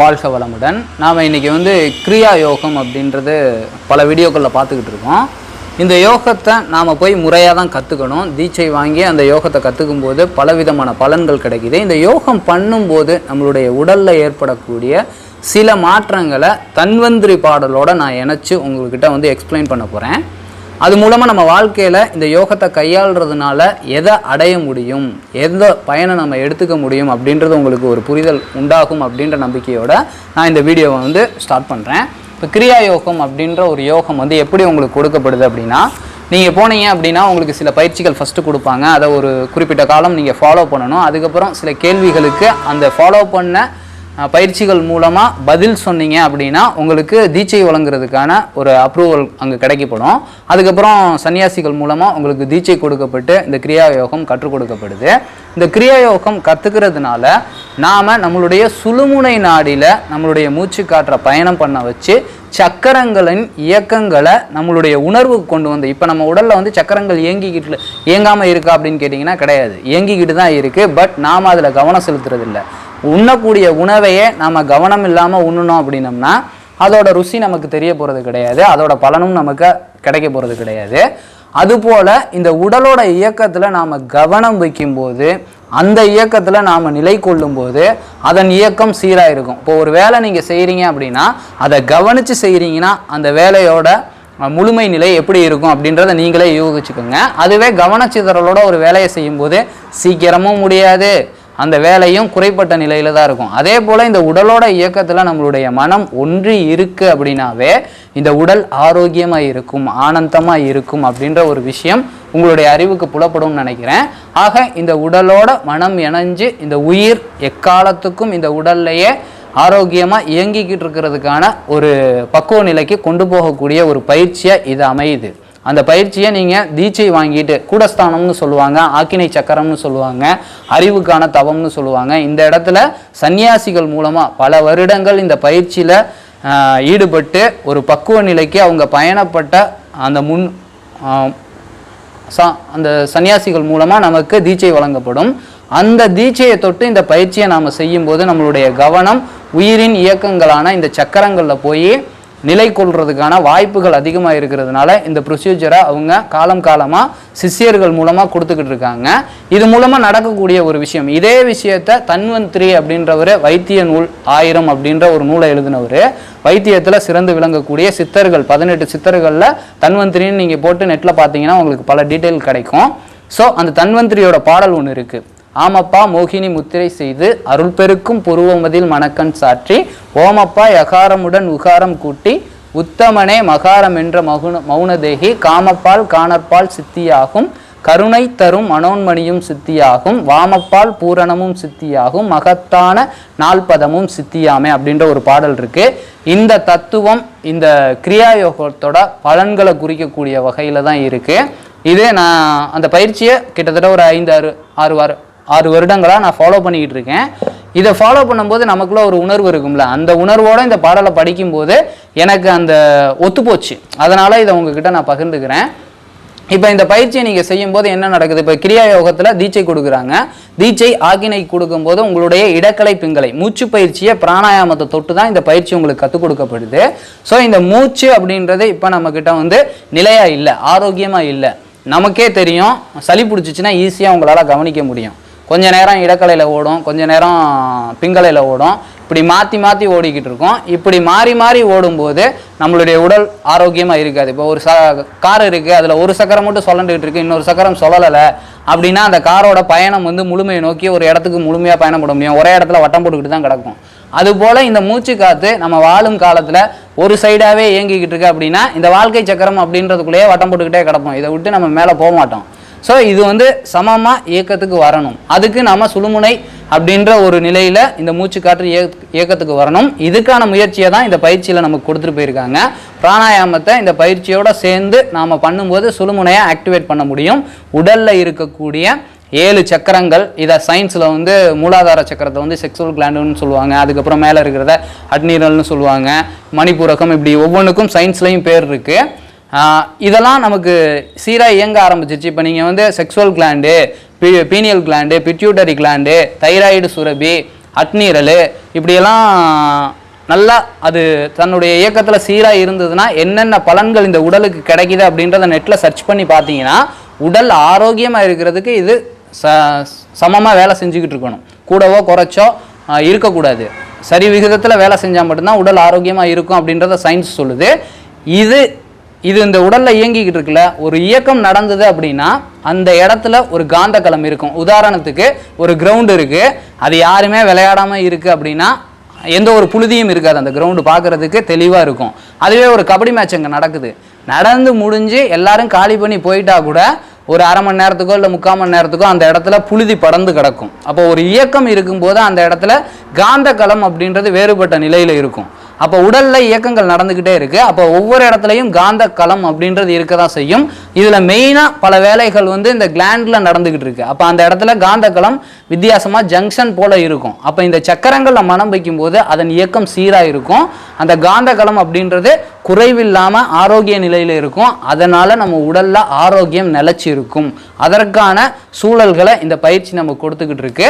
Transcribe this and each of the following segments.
வாழ்க வளமுடன். நாம் இன்றைக்கி வந்து கிரியா யோகம் அப்படின்றது பல வீடியோக்களில் பார்த்துக்கிட்டு இருக்கோம். இந்த யோகத்தை நாம் போய் முறையாக தான் கற்றுக்கணும் தீட்சை வாங்கி அந்த யோகத்தை கற்றுக்கும் போது பலவிதமான பலன்கள் கிடைக்கிது. இந்த யோகம் பண்ணும்போது நம்மளுடைய உடலில் ஏற்படக்கூடிய சில மாற்றங்களை தன்வந்திரி பாடலோடு நான் இணைச்சி உங்கள்கிட்ட வந்து எக்ஸ்பிளைன் பண்ண போகிறேன் அது மூலமாக நம்ம வாழ்க்கையில் இந்த யோகத்தை கையாளுறதுனால எதை அடைய முடியும்? எந்த பயனை நம்ம எடுத்துக்க முடியும்? அப்படின்றது உங்களுக்கு ஒரு புரிதல் உண்டாகும் அப்படின்ற நம்பிக்கையோட நான் இந்த வீடியோவை வந்து ஸ்டார்ட் பண்ணுறேன் இப்போ கிரியா யோகம் அப்படின்ற ஒரு யோகம் வந்து எப்படி உங்களுக்கு கொடுக்கப்படுது அப்படின்னா நீங்கள் போனீங்க அப்படின்னா உங்களுக்கு சில பயிற்சிகள் ஃபஸ்ட்டு கொடுப்பாங்க. அதை ஒரு குறிப்பிட்ட காலம் நீங்கள் ஃபாலோ பண்ணணும். அதுக்கப்புறம் சில கேள்விகளுக்கு அந்த ஃபாலோ பண்ண பயிற்சிகள் மூலமாக பதில் சொன்னீங்க அப்படின்னா உங்களுக்கு தீட்சை வழங்குறதுக்கான ஒரு அப்ரூவல் அங்கே கிடைக்கப்படும். அதுக்கப்புறம் சன்னியாசிகள் மூலமாக உங்களுக்கு தீட்சை கொடுக்கப்பட்டு இந்த கிரியா யோகம் கற்றுக் கொடுக்கப்படுது. இந்த கிரியா யோகம் கற்றுக்கிறதுனால நாம் நம்மளுடைய சுழுமுனை நாடியில் நம்மளுடைய மூச்சு காற்றை பயணம் பண்ண வச்சு சக்கரங்களின் இயக்கங்களை நம்மளுடைய உணர்வுக்கு கொண்டு வந்து இப்போ நம்ம உடலில் வந்து சக்கரங்கள் இயங்கிக்கிட்டு இயங்காமல் இருக்கா அப்படின்னு கேட்டிங்கன்னா கிடையாது. இயங்கிக்கிட்டு தான் இருக்குது பட் நாம் அதில் கவனம் செலுத்துறதில்லை. உண்ணக்கூடிய உணவையே நாம் கவனம் இல்லாமல் உண்ணணும் அப்படின்னம்னா அதோட ருசி நமக்கு தெரிய போகிறது கிடையாது. அதோட பலனும் நமக்கு கிடைக்க போகிறது கிடையாது. அதுபோல் இந்த உடலோட இயக்கத்தில் நாம் கவனம் வைக்கும்போது அந்த இயக்கத்தில் நாம் நிலை கொள்ளும்போது அதன் இயக்கம் சீராக இருக்கும் இப்போ ஒரு வேலை நீங்கள் செய்கிறீங்க அப்படின்னா அதை கவனித்து செய்கிறீங்கன்னா அந்த வேலையோட முழுமை நிலை எப்படி இருக்கும் அப்படின்றத நீங்களே யூகிச்சுக்கோங்க. அதுவே கவனச்சிதறலோட ஒரு வேலையை செய்யும்போது சீக்கிரமும் முடியாது. அந்த வேலையும் குறைப்பட்ட நிலையில தான் இருக்கும். அதே போல் இந்த உடலோட இயக்கத்தில் நம்மளுடைய மனம் ஒன்றி இருக்கு அப்படின்னாவே இந்த உடல் ஆரோக்கியமாக இருக்கும் ஆனந்தமாக இருக்கும் அப்படின்ற ஒரு விஷயம் உங்களுடைய அறிவுக்கு புலப்படும்னு நினைக்கிறேன். ஆக இந்த உடலோட மனம் இணைஞ்சு இந்த உயிர் எக்காலத்துக்கும் இந்த உடல்லையே ஆரோக்கியமாக இயங்கிக்கிட்டு இருக்கிறதுக்கான ஒரு பக்குவ நிலைக்கு கொண்டு போகக்கூடிய ஒரு பயிற்சியாக இது அமையுது. அந்த பயிற்சியை நீங்கள் தீட்சை வாங்கிட்டு கூடஸ்தானம்னு சொல்லுவாங்க ஆக்கினை சக்கரம்னு சொல்லுவாங்க அறிவுக்கான தவம்னு சொல்லுவாங்க. இந்த இடத்துல சன்னியாசிகள் மூலமாக பல வருடங்கள் இந்த பயிற்சியில் ஈடுபட்டு ஒரு பக்குவ நிலைக்கு அவங்க பயணப்பட்ட அந்த முன் அந்த சன்னியாசிகள் மூலமாக நமக்கு தீட்சை வழங்கப்படும். அந்த தீட்சையை தொட்டு இந்த பயிற்சியை நாம் செய்யும்போது நம்மளுடைய கவனம் உயிரின் இயக்கங்களான இந்த சக்கரங்களில் போய் நிலை கொள்றதுக்கான வாய்ப்புகள் அதிகமாக இருக்கிறதுனால இந்த ப்ரொசீஜரை அவங்க காலம் காலமாக சிஷ்யர்கள் மூலமாக கொடுத்துக்கிட்டு இருக்காங்க. இது மூலமாக நடக்கக்கூடிய ஒரு விஷயம். இதே விஷயத்தை தன்வந்திரி அப்படின்றவர் வைத்திய நூல் ஆயிரம் அப்படின்ற ஒரு நூலை எழுதினவர் வைத்தியத்தில் சிறந்து விளங்கக்கூடிய சித்தர்கள் பதினெட்டு சித்தர்களில் தன்வந்திரின்னு நீங்கள் போட்டு நெட்டில் பார்த்தீங்கன்னா உங்களுக்கு பல டீட்டெயில் கிடைக்கும். ஸோ அந்த தன்வந்திரியோட பாடல் ஒன்று இருக்குது ஆமப்பா மோகினி முத்திரை செய்து அருள் பெருக்கும் புருவமதில் மணக்கண் சாற்றி ஓமப்பா யகாரமுடன் உகாரம் கூட்டி உத்தமனே மகாரம் என்ற மகுன மௌனதேகி காமப்பால் காணற்பால் சித்தியாகும் கருணை தரும் மனோன்மணியும் சித்தியாகும் வாமப்பால் பூரணமும் சித்தியாகும் மகத்தான நால்பதமும் சித்தியாமே அப்படின்ற ஒரு பாடல் இருக்கு. இந்த தத்துவம் இந்த கிரியா யோகத்தோட பலன்களை குறிக்கக்கூடிய வகையில தான் இருக்கு. இது நான் அந்த பயிற்சியை கிட்டத்தட்ட ஒரு ஐந்து ஆறு ஆறு வாரம் ஆறு வருடங்களாக நான் ஃபாலோ பண்ணிக்கிட்டு இருக்கேன் இதை ஃபாலோ பண்ணும்போது நமக்குள்ள ஒரு உணர்வு இருக்கும்ல. அந்த உணர்வோடு இந்த பாடலை படிக்கும்போது எனக்கு அந்த ஒத்துப்போச்சு. அதனால் இதை உங்ககிட்ட நான் பகிர்ந்துக்கிறேன். இப்போ இந்த பயிற்சியை நீங்கள் செய்யும்போது என்ன நடக்குது? இப்போ கிரியா யோகத்தில் தீட்சை கொடுக்குறாங்க. தீட்சை ஆக்கினை கொடுக்கும்போது உங்களுடைய இடக்கலை பிங்களை மூச்சு பயிற்சியை பிராணாயாமத்தை தொட்டு தான் இந்த பயிற்சி உங்களுக்கு கற்றுக் கொடுக்கப்படுது. ஸோ இந்த மூச்சு அப்படின்றது இப்போ நம்மக்கிட்ட வந்து நிலையாக இல்லை ஆரோக்கியமாக இல்லை. நமக்கே தெரியும் சளி பிடிச்சிச்சின்னா ஈஸியாக உங்களால் கவனிக்க முடியும். கொஞ்ச நேரம் இடக்கலையில் ஓடும் கொஞ்ச நேரம் பிங்கலையில் ஓடும். இப்படி மாற்றி மாற்றி ஓடிக்கிட்டு இருக்கோம். இப்படி மாறி மாறி ஓடும்போது நம்மளுடைய உடல் ஆரோக்கியமாக இருக்காது. இப்போ ஒரு ச கார் இருக்குது அதில் ஒரு சக்கரம் மட்டும் சொல்லண்டுகிட்டு இருக்கு இன்னொரு சக்கரம் சொல்லலை அப்படின்னா அந்த காரோட பயணம் வந்து முழுமையை நோக்கி ஒரு இடத்துக்கு முழுமையாக பயணப்பட முடியும். ஒரே இடத்துல வட்டம் போட்டுக்கிட்டு தான் கிடக்கும். அதுபோல் இந்த மூச்சு காற்று நம்ம வாழும் காலத்தில் ஒரு சைடாகவே இயங்கிக்கிட்டு இருக்கு அப்படின்னா இந்த வாழ்க்கை சக்கரம் அப்படின்றதுக்குள்ளேயே வட்டம் போட்டுக்கிட்டே கிடப்போம். இதை விட்டு நம்ம மேலே போக மாட்டோம். ஸோ இது வந்து சமமாக இயக்கத்துக்கு வரணும். அதுக்கு நம்ம சுழுமுனை அப்படின்ற ஒரு நிலையில் இந்த மூச்சு காற்று இயக் இயக்கத்துக்கு வரணும். இதுக்கான முயற்சியை தான் இந்த பயிற்சியில் நமக்கு கொடுத்துட்டு போயிருக்காங்க. பிராணாயாமத்தை இந்த பயிற்சியோடு சேர்ந்து நாம் பண்ணும்போது சுழுமுனையை ஆக்டிவேட் பண்ண முடியும். உடலில் இருக்கக்கூடிய ஏழு சக்கரங்கள் இதை சயின்ஸில் வந்து மூலாதார சக்கரத்தை வந்து செக்ஸுவல் கிளாண்டுன்னு சொல்லுவாங்க. அதுக்கப்புறம் மேலே இருக்கிறத அட்னீரல்னு சொல்லுவாங்க. மணிப்பூரகம் இப்படி ஒவ்வொன்றுக்கும் சயின்ஸ்லேயும் பேர் இருக்குது இதெல்லாம் நமக்கு சீராக இயங்க ஆரம்பிச்சிச்சு. இப்போ நீங்கள் வந்து sexual gland pineal gland pituitary gland thyroid Surabhi adrenal இப்படியெல்லாம் நல்லா அது தன்னுடைய இயக்கத்தில் சீராக இருந்ததுன்னா என்னென்ன பலன்கள் இந்த உடலுக்கு கிடைக்குது அப்படின்றத நெட்டில் சர்ச் பண்ணி பார்த்தீங்கன்னா உடல் ஆரோக்கியமாக இருக்கிறதுக்கு இது ச சமமாக வேலை செஞ்சுக்கிட்டு இருக்கணும். கூடவோ குறைச்சோ இருக்கக்கூடாது. சரி விகிதத்தில் வேலை செஞ்சால் மட்டும்தான் உடல் ஆரோக்கியமாக இருக்கும் அப்படின்றத சயின்ஸ் சொல்லுது. இது இது இந்த உடலில் இயங்கிக்கிட்டு இருக்குல்ல ஒரு இயக்கம் நடந்தது அப்படின்னா அந்த இடத்துல ஒரு காந்த களம் இருக்கும். உதாரணத்துக்கு ஒரு கிரவுண்டு இருக்குது அது யாருமே விளையாடாமல் இருக்குது அப்படின்னா எந்த ஒரு புழுதியும் இருக்காது. அந்த கிரவுண்டு பார்க்குறதுக்கு தெளிவாக இருக்கும். அதுவே ஒரு கபடி மேட்ச் அங்கே நடக்குது. நடந்து முடிஞ்சு எல்லாரும் காலி பண்ணி போயிட்டா கூட ஒரு அரை மணி நேரத்துக்கோ இல்லை முக்கால் மணி நேரத்துக்கோ அந்த இடத்துல புழுதி படர்ந்து கிடக்கும். அப்போ ஒரு இயக்கம் இருக்கும்போது அந்த இடத்துல காந்த களம் அப்படின்றது வேறுபட்ட நிலையில் இருக்கும். அப்போ உடல்ல இயக்கங்கள் நடந்துக்கிட்டே இருக்கு. அப்போ ஒவ்வொரு இடத்துலையும் காந்த களம் அப்படின்றது இருக்க தான் செய்யும். இதில் மெயினாக பல வேலைகள் வந்து இந்த கிளாண்ட்ல நடந்துக்கிட்டு இருக்கு. அப்போ அந்த இடத்துல காந்த களம் வித்தியாசமாக ஜங்ஷன் போல இருக்கும். அப்போ இந்த சக்கரங்களில் மனம் வைக்கும்போது அதன் இயக்கம் சீராக இருக்கும். அந்த காந்த களம் அப்படின்றது குறைவில்லாமல் ஆரோக்கிய நிலையில் இருக்கும். அதனால் நம்ம உடலில் ஆரோக்கியம் நிலைச்சி இருக்கும் அதற்கான சூழல்களை இந்த பயிற்சி நம்ம கொடுத்துக்கிட்டு இருக்கு.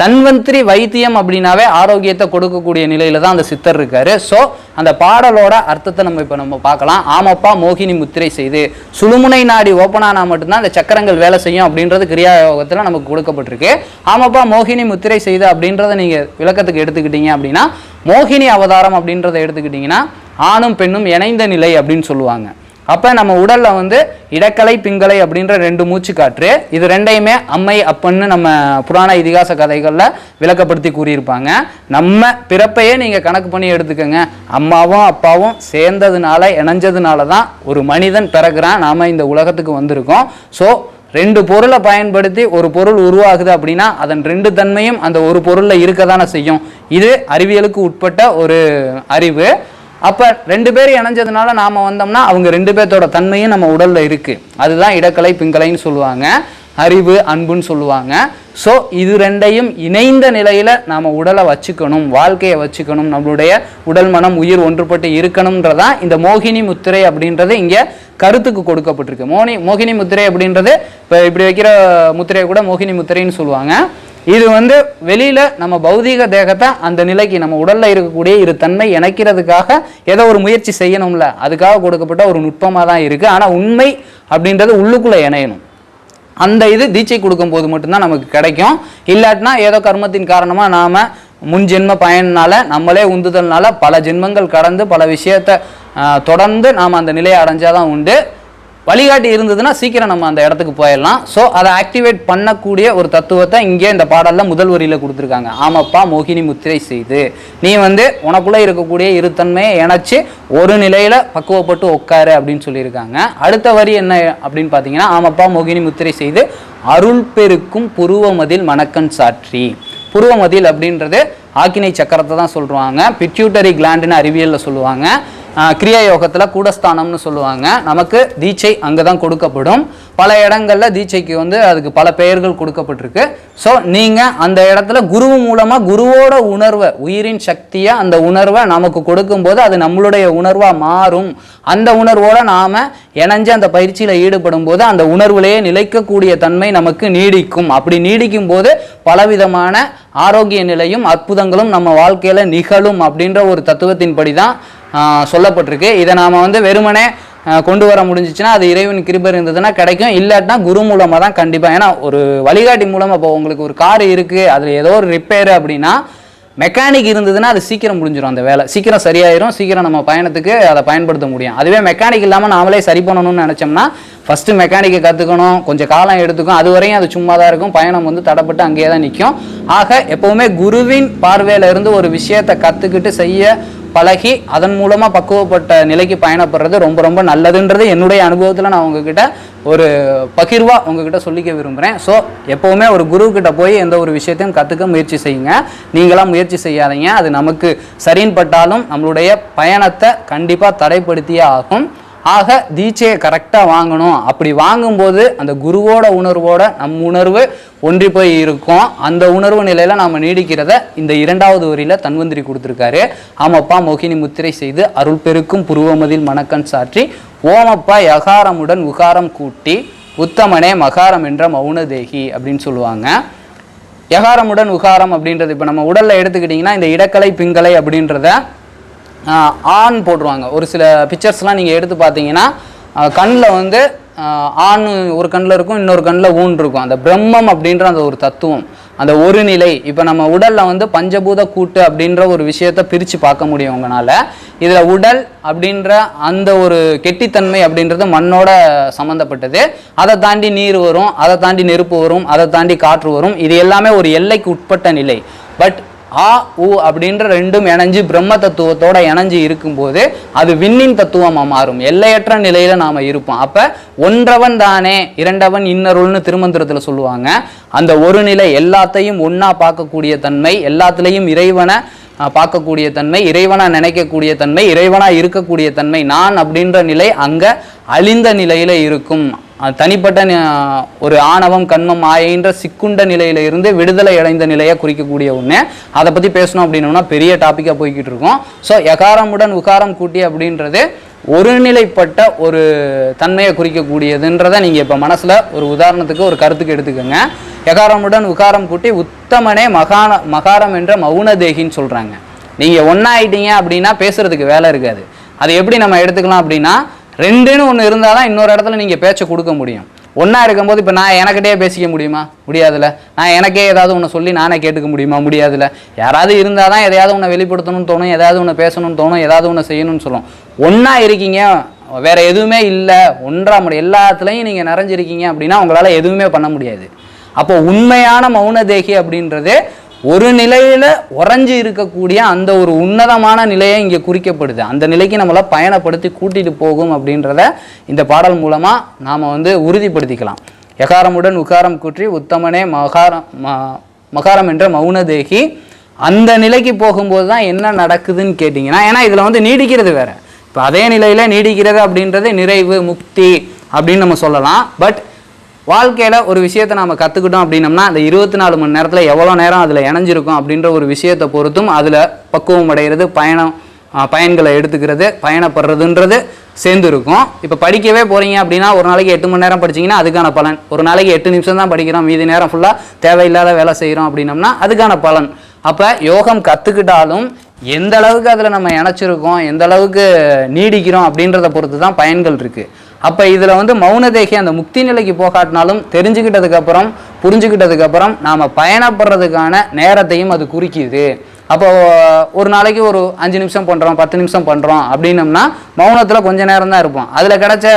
தன்வந்திரி வைத்தியம் அப்படின்னாவே ஆரோக்கியத்தை கொடுக்கக்கூடிய நிலையில தான் அந்த சித்தர் இருக்காரு. ஸோ அந்த பாடலோட அர்த்தத்தை நம்ம இப்போ நம்ம பார்க்கலாம். ஆமப்பா மோகினி முத்திரை செய்து. சுழுமுனை நாடி ஓப்பன் ஆனால் மட்டும்தான் அந்த சக்கரங்கள் வேலை செய்யும் அப்படின்றது கிரியா யோகத்தில் நமக்கு கொடுக்கப்பட்டிருக்கு. ஆமப்பா மோகினி முத்திரை செய்து அப்படின்றத நீங்கள் விளக்கத்துக்கு எடுத்துக்கிட்டீங்க அப்படின்னா மோகினி அவதாரம் அப்படின்றத எடுத்துக்கிட்டிங்கன்னா ஆணும் பெண்ணும் இணைந்த நிலை அப்படின்னு சொல்லுவாங்க. அப்போ நம்ம உடலில் வந்து இடக்கலை பிங்கலை அப்படின்ற ரெண்டு மூச்சு காற்று இது ரெண்டையுமே அம்மை அப்பன்னு நம்ம புராண இதிகாச கதைகளில் விளக்கப்படுத்தி கூறியிருப்பாங்க. நம்ம பிறப்பையே நீங்கள் கணக்கு பண்ணி எடுத்துக்கோங்க. அம்மாவும் அப்பாவும் சேர்ந்ததுனால இணைஞ்சதுனால தான் ஒரு மனிதன் பிறகுறான் நாம் இந்த உலகத்துக்கு வந்திருக்கோம். ஸோ ரெண்டு பொருளை பயன்படுத்தி ஒரு பொருள் உருவாகுது அப்படின்னா அதன் ரெண்டு தன்மையும் அந்த ஒரு பொருளில் இருக்க தானே செய்யும். இது அறிவியலுக்கு உட்பட்ட ஒரு அறிவு. அப்போ ரெண்டு பேர் இணைஞ்சதுனால நாம் வந்தோம்னா அவங்க ரெண்டு பேர்த்தோட தன்மையும் நம்ம உடலில் இருக்குது அதுதான் இடக்கலை பிங்கலைன்னு சொல்லுவாங்க. அறிவு அன்புன்னு சொல்லுவாங்க. ஸோ இது ரெண்டையும் இணைந்த நிலையில் நாம் உடலை வச்சுக்கணும் வாழ்க்கையை வச்சுக்கணும் நம்மளுடைய உடல் மனம் உயிர் ஒன்றுபட்டு இருக்கணும்ன்றதான் இந்த மோகினி முத்திரை அப்படின்றது இங்கே கருத்துக்கு கொடுக்கப்பட்டிருக்கு. மோனி மோகினி முத்திரை அப்படின்றது இப்போ இப்படி வைக்கிற முத்திரையை கூட மோகினி முத்திரைன்னு சொல்லுவாங்க. இது வந்து வெளியில நம்ம பௌதீக தேகத்தை அந்த நிலைக்கு நம்ம உடல்ல இருக்கக்கூடிய இரு தன்மை இணைக்கிறதுக்காக ஏதோ ஒரு முயற்சி செய்யணும்ல. அதுக்காக கொடுக்கப்பட்ட ஒரு நுட்பமாக தான் இருக்கு. ஆனால் உண்மை அப்படின்றது உள்ளுக்குள்ள இணையணும். அந்த இது தீட்சை கொடுக்கும்போது மட்டும்தான் நமக்கு கிடைக்கும். இல்லாட்டினா ஏதோ கர்மத்தின் காரணமா நாம முன் ஜென்ம பயனால நம்மளே உந்துதல்னால பல ஜென்மங்கள் கடந்து பல விஷயத்தை தொடர்ந்து நாம் அந்த நிலையை அடைஞ்சாதான் உண்டு. வழிகாட்டி இருந்ததுன்னா சீக்கிரம் நம்ம அந்த இடத்துக்கு போயிடலாம். ஸோ அதை ஆக்டிவேட் பண்ணக்கூடிய ஒரு தத்துவத்தை இங்கே இந்த பாடலில் முதல் வரியில் கொடுத்துருக்காங்க. ஆமாப்பா மோகினி முத்திரை செய்து. நீ வந்து உனக்குள்ளே இருக்கக்கூடிய இருத்தன்மையை இணைச்சி ஒரு நிலையில் பக்குவப்பட்டு உட்காரு அப்படின்னு சொல்லியிருக்காங்க. அடுத்த வரி என்ன அப்படின்னு பார்த்தீங்கன்னா ஆமாப்பா மோகினி முத்திரை செய்து அருள் பெருக்கும் புருவமதில் மணக்கண் சாற்றி. புருவமதில் அப்படின்றது ஆக்கினை சக்கரத்தை தான் சொல்லுவாங்க. பிட்யூட்டரி கிளாண்டுன்னு அறிவியலில் சொல்லுவாங்க. கிரியா யோகத்தில் கூடஸ்தானம்னு சொல்லுவாங்க. நமக்கு தீட்சை அங்கே தான் கொடுக்கப்படும். பல இடங்களில் தீட்சைக்கு வந்து அதுக்கு பல பெயர்கள் கொடுக்கப்பட்டிருக்கு. ஸோ நீங்கள் அந்த இடத்துல குரு மூலமாக குருவோட உணர்வை உயிரின் சக்தியை அந்த உணர்வை நமக்கு கொடுக்கும்போது அது நம்மளுடைய உணர்வாக மாறும். அந்த உணர்வோடு நாம் இணைஞ்சு அந்த பயிற்சியில் ஈடுபடும் போது அந்த உணர்விலேயே நிலைக்கக்கூடிய தன்மை நமக்கு நீடிக்கும். அப்படி நீடிக்கும் போது பலவிதமான ஆரோக்கிய நிலையும் அற்புதங்களும் நம்ம வாழ்க்கையில் நிகழும் அப்படின்ற ஒரு தத்துவத்தின்படி தான் சொல்லப்பட்டிருக்கு. இதை நாம் வந்து வெறுமனே கொண்டு வர முடிஞ்சிச்சுன்னா அது இறைவன் கிருபர் இருந்ததுன்னா கிடைக்கும். இல்லாட்டினா குரு மூலமாக தான் கண்டிப்பாக ஏன்னா ஒரு வழிகாட்டி மூலமாக இப்போ உங்களுக்கு ஒரு கார் இருக்குது அதில் ஏதோ ஒரு ரிப்பேர் அப்படின்னா மெக்கானிக் இருந்ததுன்னா அது சீக்கிரம் முடிஞ்சிடும் அந்த வேலை. சீக்கிரம் சரியாயிரும் சீக்கிரம் நம்ம பயணத்துக்கு அதை பயன்படுத்த முடியும். அதுவே மெக்கானிக் இல்லாமல் நாமளே சரி பண்ணணும்னு நினச்சோம்னா ஃபஸ்ட்டு மெக்கானிக்கை கற்றுக்கணும் கொஞ்சம் காலம் எடுத்துக்கும். அது வரையும் அது சும்மா தான் இருக்கும். பயணம் வந்து தடப்பட்டு அங்கேயே தான் நிற்கும் ஆக எப்போவுமே குருவின் பார்வையில் இருந்து ஒரு விஷயத்தை கற்றுக்கிட்டு செய்ய பழகி அதன் மூலமாக பக்குவப்பட்ட நிலைக்கு பயணப்படுறது ரொம்ப ரொம்ப நல்லதுன்றது என்னுடைய அனுபவத்தில் நான் உங்ககிட்ட ஒரு பகிர்வாக உங்ககிட்ட சொல்லிக்க விரும்புகிறேன் ஸோ எப்போவுமே ஒரு குரு கிட்ட போய் எந்த ஒரு விஷயத்தையும் கற்றுக்க முயற்சி செய்யுங்க. நீங்களாம் முயற்சி செய்யாதீங்க. அது நமக்கு சரின்பட்டாலும் நம்மளுடைய பயணத்தை கண்டிப்பாக தடைப்படுத்தியே ஆகும். ஆக தீட்சையை கரெக்டாக வாங்கணும். அப்படி வாங்கும்போது அந்த குருவோட உணர்வோட நம் உணர்வு ஒன்றி போய் இருக்கும். அந்த உணர்வு நிலையில் நாம் நீடிக்கிறத இந்த இரண்டாவது வரியில் தன்வந்திரி கொடுத்துருக்காரு. ஆமப்பா மோகினி முத்திரை செய்து அருள் பெருக்கும் புருவமதில் மணக்கன் சாற்றி ஓமப்பா யகாரமுடன் உகாரம் கூட்டி உத்தமனே மகாரம் என்ற மௌன தேகி அப்படின்னு சொல்லுவாங்க. யகாரமுடன் உகாரம் அப்படின்றது இப்போ நம்ம உடலில் எடுத்துக்கிட்டிங்கன்னா இந்த இடக்கலை பிங்கலை அப்படின்றத ஆண் போட்டுருவாங்க. ஒரு சில பிக்சர்ஸ்லாம் நீங்கள் எடுத்து பார்த்தீங்கன்னா கண்ணில் வந்து ஆண் ஒரு கண்ணில் இருக்கும் இன்னொரு கண்ணில் ஊன் இருக்கும். அந்த பிரம்மம் அப்படின்ற அந்த ஒரு தத்துவம் அந்த ஒரு நிலை. இப்போ நம்ம உடலில் வந்து பஞ்சபூத கூட்டு அப்படின்ற ஒரு விஷயத்தை பிரித்து பார்க்க முடியும் உங்களால். இதில் உடல் அப்படின்ற அந்த ஒரு கெட்டித்தன்மை அப்படின்றது மண்ணோட சம்மந்தப்பட்டது அதை தாண்டி நீர் வரும் அதை தாண்டி நெருப்பு வரும் அதை தாண்டி காற்று வரும். இது எல்லாமே ஒரு எல்லைக்கு உட்பட்ட நிலை. பட் ஆ உ அப்படின்ற ரெண்டும் இணைஞ்சு பிரம்ம தத்துவத்தோட இணைஞ்சு இருக்கும்போது அது விண்ணின் தத்துவமாக மாறும். எல்லையற்ற நிலையில் நாம் இருப்போம். அப்போ ஒன்றவன் தானே இரண்டவன் இன்னருள்னு திருமந்திரத்தில் சொல்லுவாங்க. அந்த ஒரு நிலை எல்லாத்தையும் ஒன்றா பார்க்கக்கூடிய தன்மை எல்லாத்துலேயும் இறைவனை பார்க்கக்கூடிய தன்மை இறைவனாக நினைக்கக்கூடிய தன்மை இறைவனாக இருக்கக்கூடிய தன்மை நான் அப்படின்ற நிலை அங்கே அழிந்த நிலையில் இருக்கும். தனிப்பட்ட ஒரு ஆணவம் கண்மம் ஆயின்ற சிக்குண்ட நிலையில இருந்து விடுதலை அடைந்த நிலையை குறிக்கக்கூடிய ஒன்று அதை பற்றி பேசணும் அப்படின்னோம்னா பெரிய டாப்பிக்காக போய்கிட்டு இருக்கோம். ஸோ எகாரமுடன் உகாரம் கூட்டி அப்படின்றது ஒருநிலைப்பட்ட ஒரு தன்மையை குறிக்கக்கூடியதுன்றதை நீங்கள் இப்போ மனசில் ஒரு உதாரணத்துக்கு ஒரு கருத்துக்கு எடுத்துக்கோங்க. எகாரமுடன் உகாரம் கூட்டி உத்தமனே மகான மகாரம் என்ற மௌன தேகின்னு சொல்கிறாங்க நீங்கள் ஒன்றா ஆயிட்டீங்க அப்படின்னா பேசுகிறதுக்கு வேலை இருக்காது. அது எப்படி நம்ம எடுத்துக்கலாம் அப்படின்னா ரெண்டுன்னு ஒன்று இருந்தால் தான் இன்னொரு இடத்துல நீங்கள் பேச்சை கொடுக்க முடியும். ஒன்றா இருக்கும்போது இப்போ நான் எனக்கிட்டே பேசிக்க முடியுமா? முடியாதுல்ல. நான் எனக்கே ஏதாவது ஒன்று சொல்லி நானே கேட்டுக்க முடியுமா? முடியாதுல்ல. யாராவது இருந்தால் தான் எதையாவது ஒன்று வெளிப்படுத்தணும்னு தோணும் எதாவது ஒன்று பேசணும்னு தோணும் ஏதாவது ஒன்று செய்யணும்னு சொல்லும் ஒன்றா இருக்கீங்க வேறு எதுவுமே இல்லை ஒன்றா முடியும் எல்லாத்துலேயும் நீங்கள் நிறைஞ்சிருக்கீங்க அப்படின்னா உங்களால் எதுவுமே பண்ண முடியாது. அப்போ உண்மையான மௌன தேகி அப்படின்றது ஒரு நிலையில் உறைஞ்சி இருக்கக்கூடிய அந்த ஒரு உன்னதமான நிலையை இங்கே குறிக்கப்படுது. அந்த நிலைக்கு நம்மளை பயணப்படுத்தி கூட்டிகிட்டு போகும் அப்படின்றத இந்த பாடல் மூலமாக நாம் வந்து உறுதிப்படுத்திக்கலாம். எகாரமுடன் உகாரம் குற்றி உத்தமனே மகாரம் ம- மகாரம் என்ற மௌன தேகி அந்த நிலைக்கு போகும்போது தான் என்ன நடக்குதுன்னு கேட்டிங்கன்னா ஏன்னா இதில் வந்து நீடிக்கிறது வேறு. இப்போ அதே நிலையில் நீடிக்கிறது அப்படின்றது நிறைவு முக்தி அப்படின்னு நம்ம சொல்லலாம். பட் வாழ்க்கையில் ஒரு விஷயத்தை நம்ம கற்றுக்கிட்டோம் அப்படின்னம்னா அந்த இருபத்தி நாலு மணி நேரத்தில் எவ்வளோ நேரம் அதில் இணைஞ்சிருக்கும் அப்படின்ற ஒரு விஷயத்தை பொறுத்தும் அதில் பக்குவம் அடைகிறது பயணம் பயன்களை எடுத்துக்கிறது பயணப்படுறதுன்றது சேர்ந்து இருக்கும் இப்போ படிக்கவே போகிறீங்க அப்படின்னா ஒரு நாளைக்கு எட்டு மணி நேரம் படிச்சீங்கன்னா அதுக்கான பலன். ஒரு நாளைக்கு எட்டு நிமிஷம் தான் படிக்கிறோம் மீதி நேரம் ஃபுல்லாக தேவையில்லாத வேலை செய்கிறோம் அப்படின்னம்னா அதுக்கான பலன். அப்போ யோகம் கற்றுக்கிட்டாலும் எந்த அளவுக்கு அதில் நம்ம இணைச்சிருக்கோம் எந்த அளவுக்கு நீடிக்கிறோம் அப்படின்றத பொறுத்து தான் பயன்கள் இருக்குது அப்போ இதில் வந்து மௌனதேகி அந்த முக்தி நிலைக்கு போகாட்டினாலும் தெரிஞ்சுக்கிட்டதுக்கப்புறம் புரிஞ்சுக்கிட்டதுக்கப்புறம் நாம் பயணப்படுறதுக்கான நேரத்தையும் அது குறிக்குது. அப்போ ஒரு நாளைக்கு ஒரு அஞ்சு நிமிஷம் பண்ணுறோம் பத்து நிமிஷம் பண்ணுறோம் அப்படின்னம்னா மௌனத்தில் கொஞ்ச நேரம் தான் இருப்போம். அதில் கிடச்ச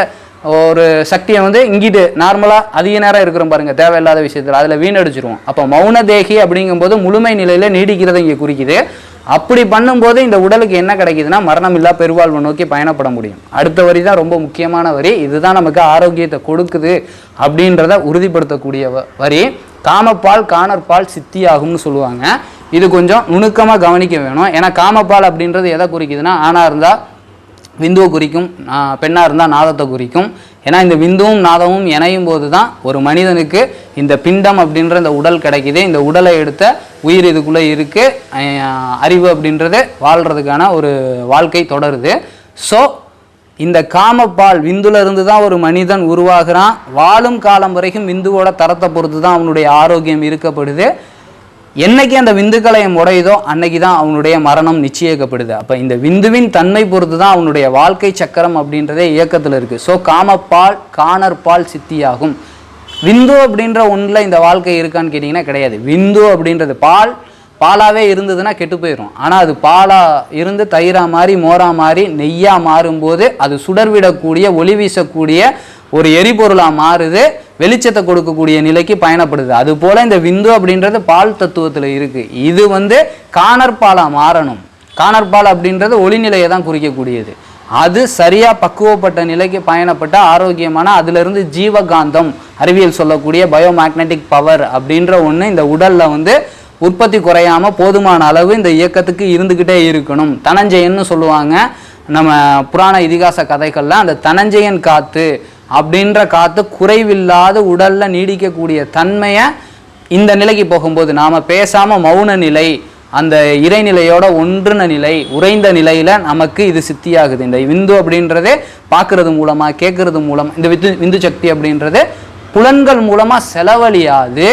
ஒரு சக்தியை வந்து இங்கிட்டு நார்மலாக அதிக நேரம் இருக்கிறோம் பாருங்கள் தேவையில்லாத விஷயத்தில். அதில் வீணடிச்சிருவோம். அப்போ மௌன தேகி அப்படிங்கும்போது முழுமை நிலையில் நீடிக்கிறத இங்கே குறிக்குது. அப்படி பண்ணும்போது இந்த உடலுக்கு என்ன கிடைக்குதுன்னா மரணம் இல்லா பெருவாழ்வை நோக்கி பயணப்பட முடியும். அடுத்த வரி தான் ரொம்ப முக்கியமான வரி. இதுதான் நமக்கு ஆரோக்கியத்தை கொடுக்குது அப்படின்றத உறுதிப்படுத்தக்கூடிய வ- வரி. காமப்பால் காணற்பால் சித்தியாகும்னு சொல்லுவாங்க. இது கொஞ்சம் நுணுக்கமாக கவனிக்க வேணும். ஏன்னா காமப்பால் அப்படின்றது எதை குறிக்குதுன்னா ஆணாக இருந்தால் விந்துவை குறிக்கும் பெண்ணாக இருந்தால் நாதத்தை குறிக்கும். ஏன்னா இந்த விந்துவும் நாதமும் இணையும் போது தான் ஒரு மனிதனுக்கு இந்த பிண்டம் அப்படின்ற இந்த உடல் கிடைக்குது. இந்த உடலை எடுத்த உயிர் இதுக்குள்ளே இருக்குது அறிவு அப்படின்றது வாழ்கிறதுக்கான ஒரு வாழ்க்கை தொடருது. ஸோ இந்த காமப்பால் விந்துலேருந்து தான் ஒரு மனிதன் உருவாகிறான். வாழும் காலம் வரைக்கும் விந்துவோட தரத்தை பொறுத்து தான் அவனுடைய ஆரோக்கியம் இருக்கப்படுது என்னைக்கு அந்த விந்துக்களையம் உடையுதோ அன்னைக்கு தான் அவனுடைய மரணம் நிச்சயிக்கப்படுது. அப்போ இந்த விந்துவின் தன்மை பொறுத்து தான் அவனுடைய வாழ்க்கை சக்கரம் அப்படின்றதே இயக்கத்தில் இருக்குது ஸோ காமப்பால் காணற்பால் சித்தியாகும். விந்து அப்படின்ற ஒன்றில் இந்த வாழ்க்கை இருக்கான்னு கேட்டிங்கன்னா கிடையாது. விந்து அப்படின்றது பால் பாலாகவே இருந்ததுன்னா கெட்டு போயிடும் ஆனால் அது பாலாக இருந்து தயிராக மாறி மோரா மாறி நெய்யாக மாறும்போது அது சுடர்விடக்கூடிய ஒளி வீசக்கூடிய ஒரு எரிபொருளாக மாறுது வெளிச்சத்தை கொடுக்கக்கூடிய நிலைக்கு பயணப்படுது. அது போல இந்த விந்து அப்படின்றது பால் தத்துவத்தில் இருக்கு. இது வந்து காணற்பாலாக மாறணும். காணற்பால் அப்படின்றது ஒளிநிலையை தான் குறிக்கக்கூடியது. அது சரியாக பக்குவப்பட்ட நிலைக்கு பயணப்பட்ட ஆரோக்கியமான அதிலிருந்து ஜீவகாந்தம் அறிவியல் சொல்லக்கூடிய பயோமேக்னெட்டிக் பவர் அப்படின்ற ஒன்று இந்த உடலில் வந்து உற்பத்தி குறையாம போதுமான அளவு இந்த இயக்கத்துக்கு இருந்துக்கிட்டே இருக்கணும். தனஞ்சயன்னு சொல்லுவாங்க. நம்ம புராண இதிகாச கதைகளில் அந்த தனஞ்சயன் காத்து அப்படின்ற காத்து குறைவில்லாத உடல்ல நீடிக்கக்கூடிய தன்மையை இந்த நிலைக்கு போகும்போது நாம பேசாம மௌன நிலை அந்த இறைநிலையோட ஒன்றுன நிலை உறைந்த நிலையில நமக்கு இது சித்தியாகுது. இந்த விந்து அப்படின்றதே பார்க்கறது மூலமா கேட்கறது மூலம் இந்த வித்து விந்து சக்தி அப்படின்றது புலன்கள் மூலமா செலவழியாது.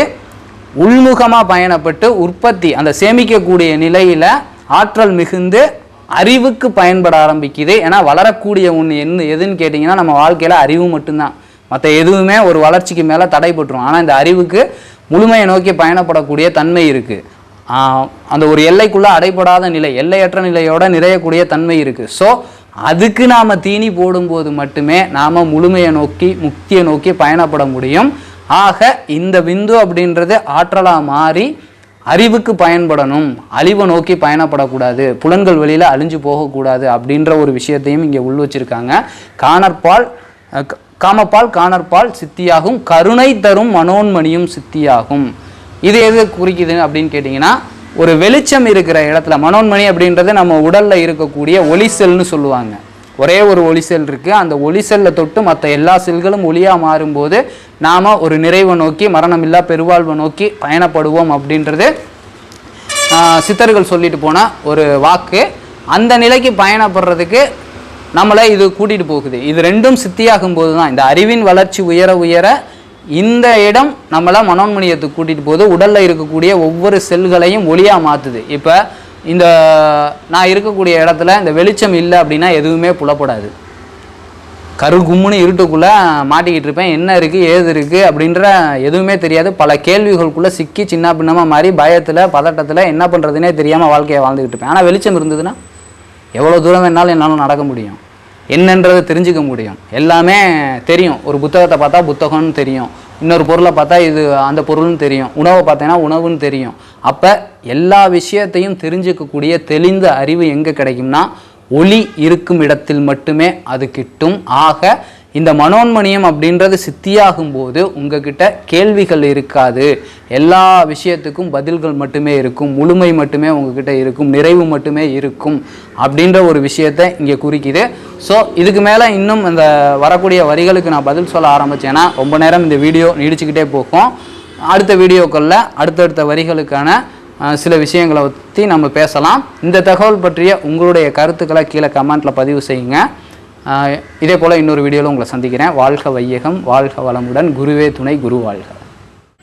உள்முகமாக பயணப்பட்டு உற்பத்தி அந்த சேமிக்கக்கூடிய நிலையில் ஆற்றல் மிகுந்து அறிவுக்கு பயன்பட ஆரம்பிக்குது. ஏன்னா வளரக்கூடிய ஒன்று என்ன எதுன்னு கேட்டிங்கன்னா நம்ம வாழ்க்கையில் அறிவு மட்டும்தான். மற்ற எதுவுமே ஒரு வளர்ச்சிக்கு மேலே தடைப்பட்டுரும் ஆனால் இந்த அறிவுக்கு முழுமையை நோக்கி பயணப்படக்கூடிய தன்மை இருக்குது அந்த ஒரு எல்லைக்குள்ளே அடைபடாத நிலை எல்லையற்ற நிலையோட நிறையக்கூடிய தன்மை இருக்குது ஸோ அதுக்கு நாம் தீனி போடும்போது மட்டுமே நாம் முழுமையை நோக்கி முக்தியை நோக்கி பயணப்பட முடியும். ஆக இந்த பிந்து அப்படின்றது ஆற்றலாக மாறி அறிவுக்கு பயன்படணும் அழிவை நோக்கி பயணப்படக்கூடாது புலன்கள் வெளியில் அழிஞ்சு போகக்கூடாது அப்படின்ற ஒரு விஷயத்தையும் இங்கே உள் வச்சிருக்காங்க. காணற்பால் காமப்பால் காணற்பால் சித்தியாகும் கருணை தரும் மனோன்மணியும் சித்தியாகும். இது எது குறிக்குது அப்படின்னு கேட்டிங்கன்னா ஒரு வெளிச்சம் இருக்கிற இடத்துல மனோன்மணி அப்படின்றது நம்ம உடலில் இருக்கக்கூடிய ஒளி செல்னு சொல்லுவாங்க. ஒரே ஒரு ஒளி செல் இருக்குது அந்த ஒளி செல்லை தொட்டு மற்ற எல்லா செல்களும் ஒளியாக மாறும்போது நாம் ஒரு நிறைவை நோக்கி மரணமில்லா பெருவாழ்வை நோக்கி பயணப்படுவோம் அப்படின்றது சித்தர்கள் சொல்லிட்டு போன ஒரு வாக்கு. அந்த நிலைக்கு பயணப்படுறதுக்கு நம்மளை இது கூட்டிகிட்டு போகுது. இது ரெண்டும் சித்தியாகும் போது தான் இந்த அறிவின் வளர்ச்சி உயர உயர இந்த இடம் நம்மளை மனோன்மணியத்துக்கு கூட்டிகிட்டு போகுது. உடலில் இருக்கக்கூடிய ஒவ்வொரு செல்களையும் ஒளியாக மாற்றுது இப்போ இந்த நான் இருக்கக்கூடிய இடத்துல இந்த வெளிச்சம் இல்லை அப்படின்னா எதுவுமே புலப்படாது. கரு கும்முன்னு இருட்டுக்குள்ளே மாட்டிக்கிட்டு இருப்பேன். என்ன இருக்குது ஏது இருக்குது அப்படின்ற எதுவுமே தெரியாது. பல கேள்விகளுக்குள்ளே சிக்கி சின்ன பின்னமாக மாறி பயத்தில் பதட்டத்தில் என்ன பண்ணுறதுனே தெரியாமல் வாழ்க்கையை வாழ்ந்துக்கிட்டு இருப்பேன். ஆனால் வெளிச்சம் இருந்ததுன்னா எவ்வளோ தூரம் வேணாலும் என்னால் நடக்க முடியும். என்னன்றதை தெரிஞ்சுக்க முடியும். எல்லாமே தெரியும். ஒரு புத்தகத்தை பார்த்தா புத்தகம்னு தெரியும். இன்னொரு பொருளை பார்த்தா இது அந்த பொருள்னு தெரியும். உணவை பார்த்தேன்னா உணவுன்னு தெரியும். அப்போ எல்லா விஷயத்தையும் தெரிஞ்சுக்கக்கூடிய தெளிந்த அறிவு எங்கே கிடைக்கும்னா ஒளி இருக்கும் இடத்தில் மட்டுமே அது கிட்டும். ஆக இந்த மனோன்மணியம் அப்படின்றது சித்தியாகும் போது உங்ககிட்ட கேள்விகள் இருக்காது. எல்லா விஷயத்துக்கும் பதில்கள் மட்டுமே இருக்கும். முழுமை மட்டுமே உங்ககிட்ட இருக்கும். நிறைவு மட்டுமே இருக்கும் அப்படின்ற ஒரு விஷயத்தை இங்கே குறிக்குது. ஸோ இதுக்கு மேலே இன்னும் இந்த வரக்கூடிய வரிகளுக்கு நான் பதில் சொல்ல ஆரம்பித்தேன்னா ரொம்ப நேரம் இந்த வீடியோ நீடிச்சுக்கிட்டே போகும். அடுத்த வீடியோக்களில் அடுத்தடுத்த வரிகளுக்கான சில விஷயங்களை பற்றி நம்ம பேசலாம். இந்த தகவல் பற்றிய உங்களுடைய கருத்துக்களை கீழே கமெண்ட்டில் பதிவு செய்யுங்க. இதே போல் இன்னொரு வீடியோவில் உங்களை சந்திக்கிறேன். வாழ்க வையகம் வாழ்க வளமுடன். குருவே துணை குரு வாழ்க.